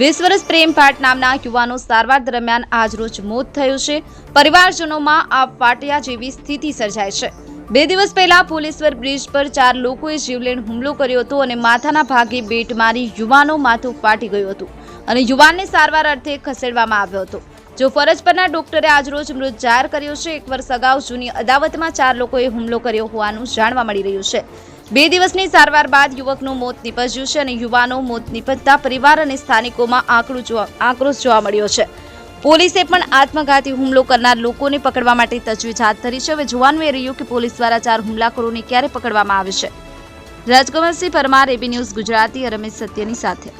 વીસ વર્ષ પ્રેમ પાટ નામના યુવાનો સારવાર દરમિયાન આજરોજ મોત થયું છે. પરિવારજનોમાં આ પાટિયા જેવી સ્થિતિ સર્જાય છે. બે દિવસ પહેલા પોલીસવર બ્રિજ પર ચાર લોકોએ જીવલેણ હુમલો કર્યો હતો અને માથાના ભાગે બેટ મારી યુવાનો માથું ફાટી ગયું હતું અને યુવાનને સારવાર અર્થે ખસેડવામાં આવ્યો હતો. જો ફરજ પરના ડોક્ટરે આજરોજ મૃત જાહેર કર્યો છે, એક વર્ષ અગાઉ જૂની અદાવતમાં ચાર લોકોએ હુમલો કર્યો હોવાનું જાણવા મળી રહ્યું છે. બે દિવસની સારવાર બાદ યુવકનું મોત નીપજ્યું છે અને યુવાનો મોત નીપજતા પરિવાર અને સ્થાનિકોમાં આક્રોશ જોવા મળ્યો છે. પોલીસે પણ આત્મઘાતી હુમલો કરનાર લોકોને પકડવા માટે તજવીજ હાથ ધરી છે. હવે જોવાનું એ રહ્યું કે પોલીસ દ્વારા ચાર હુમલાખોરોને ક્યારે પકડવામાં આવે છે. રાજકમલસિંહ પરમાર, એબી ન્યૂઝ ગુજરાતી રમેશ સત્યની સાથે.